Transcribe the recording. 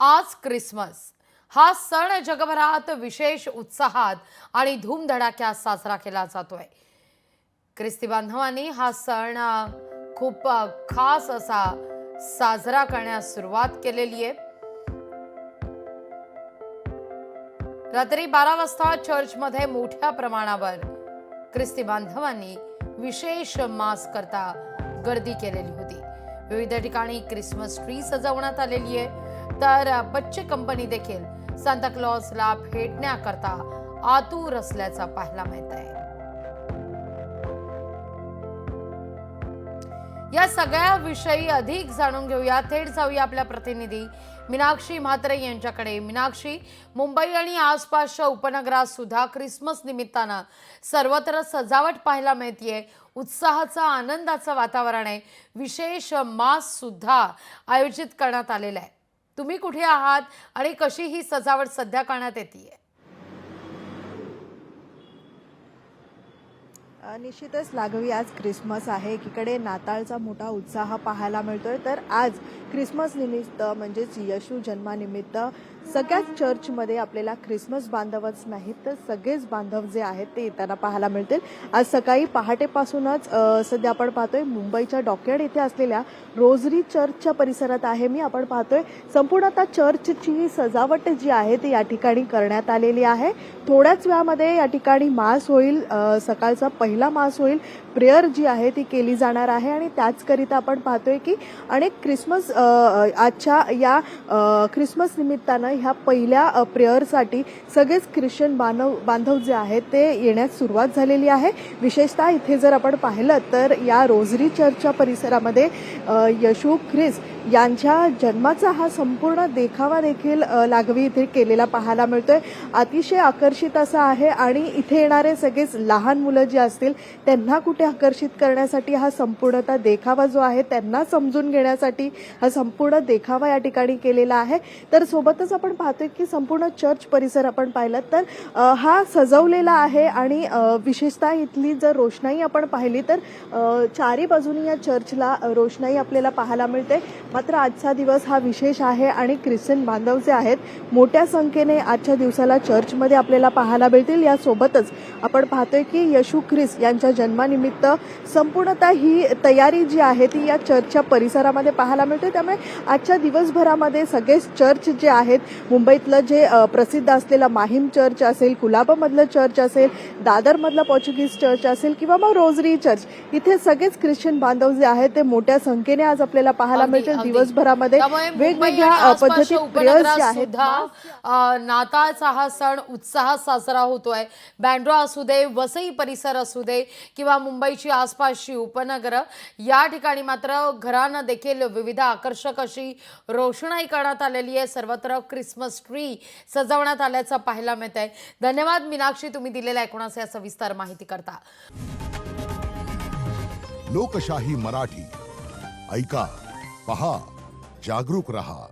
आज क्रिसमस. हा सण जगभरात विशेष उत्साहात आणि धूमधडाक्यात साजरा केला जातोय. ख्रिस्ती बांधवांनी हा सण खूप खास असा साजरा करण्यास सुरुवात केलेली आहे. रात्री बारा वाजता चर्चमध्ये मोठ्या प्रमाणावर ख्रिस्ती बांधवांनी विशेष मास करता गर्दी केलेली होती. विविध ठिकाणी क्रिसमस ट्री सजवण्यात आलेली आहे. तर बच्चे कंपनी देखील सांताक्लॉजला भेटण्याकरता आतुर असल्याचा पाहायला मिळत आहे. या सगळ्या विषयी अधिक जाणून घेऊया. थेट जाऊया आपल्या प्रतिनिधी मीनाक्षी म्हात्रे यांच्याकडे. मीनाक्षी मुंबई आणि आसपासच्या उपनगरात सुद्धा क्रिसमस निमित्तानं सर्वत्र सजावट पाहायला मिळतीये. उत्साहाचं आनंदाचं वातावरण आहे. विशेष मास सुद्धा आयोजित करण्यात आलेला आहे. तुम्ही कुठे आहात आणि कशी ही सजावट सध्या करण्यात येते निश्चितच लागवी आज क्रिसमस आहे. एकीकडे नाताळचा मोठा उत्साह पाहायला मिळतोय. तर आज क्रिसमस निमित्त म्हणजेच यशू जन्मानिमित्त सगळ्याच चर्चमध्ये आपल्याला क्रिसमस बांधवच नाहीत तर सगळेच बांधव जे आहेत ते येताना पाहायला मिळतील. आज सकाळी पहाटेपासूनच सध्या आपण पाहतोय मुंबईच्या डॉकयार्ड येथे असलेल्या रोजरी चर्चच्या परिसरात आहे. मी आपण पाहतोय संपूर्ण आता चर्चची सजावट जी आहे ती या ठिकाणी करण्यात आलेली आहे. थोड्याच वेळामध्ये या ठिकाणी मास होईल. सकाळचा पहिला मास होईल. प्रेयर जी आहे ती केली जाणार आहे आणि त्याचकरिता आपण पाहतोय की अनेक क्रिसमस आजच्या या क्रिसमस निमित्तानं ह्या पहिल्या प्रेयरसाठी सगळेच ख्रिश्चन बांधव बांधव जे आहेत ते येण्यास सुरुवात झालेली आहे. विशेषतः इथे जर आपण पाहिलं तर या रोजरी चर्चच्या परिसरामध्ये यशू ख्रिस यांच्या जन्माचा हा संपूर्ण देखावा देखील लागवी इथे केलेला पाहायला मिळतोय. अतिशय आकर्षित असा आहे आणि इथे येणारे सगळेच लहान मुलं जी असतील त्यांना कुठे आकर्षित करण्यासाठी हा संपूर्णतः देखावा जो आहे त्यांना समजून घेण्यासाठी हा संपूर्ण देखावा या ठिकाणी केलेला आहे. तर सोबतच आपण पाहतोय की संपूर्ण चर्च परिसर आपण पाहिलं तर हा सजवलेला आहे आणि विशेषतः इथली जर रोषणाई आपण पाहिली तर चारी बाजूनी या चर्चला रोषणाई आपल्याला पाहायला मिळते. मात्र आजचा दिवस हा विशेष आहे आणि ख्रिश्चन बांधव जे आहेत मोठ्या संख्येने आजच्या दिवसाला चर्चमध्ये आपल्याला पाहायला मिळतील. यासोबतच आपण पाहतोय की येशू ख्रिस यांच्या जन्मानिमित्त संपूर्णतः ही तयारी जी आहे ती या चर्चच्या परिसरामध्ये पाहायला मिळते. त्यामुळे आजच्या दिवसभरामध्ये सगळेच चर्च जे आहेत मुंबईतलं जे प्रसिद्ध असलेलं माहीम चर्च असेल कुलाबामधलं चर्च असेल दादरमधलं पोर्चुगीज चर्च असेल किंवा मग रोजरी चर्च इथे सगळेच ख्रिश्चन बांधव जे आहेत ते मोठ्या संख्येने आज आपल्याला पाहायला मिळतील. दिवसभरामध्ये वेगवेगळ्या सुद्धा अ, नाताळचा हा सण उत्साहात साजरा होतोय. बँड्रा असू दे वसई परिसर असू दे किंवा मुंबईची आसपासची उपनगरं या ठिकाणी मात्र घरांना देखील विविध आकर्षक अशी रोषणाई करण्यात आलेली आहे. सर्वत्र क्रिसमस ट्री सजवण्यात आल्याचं पाहायला मिळत आहे धन्यवाद मीनाक्षी तुम्ही दिलेल्या एकूणच या सविस्तर माहिती करता. लोकशाही मराठी. ऐका. पहा जागरूक रहा.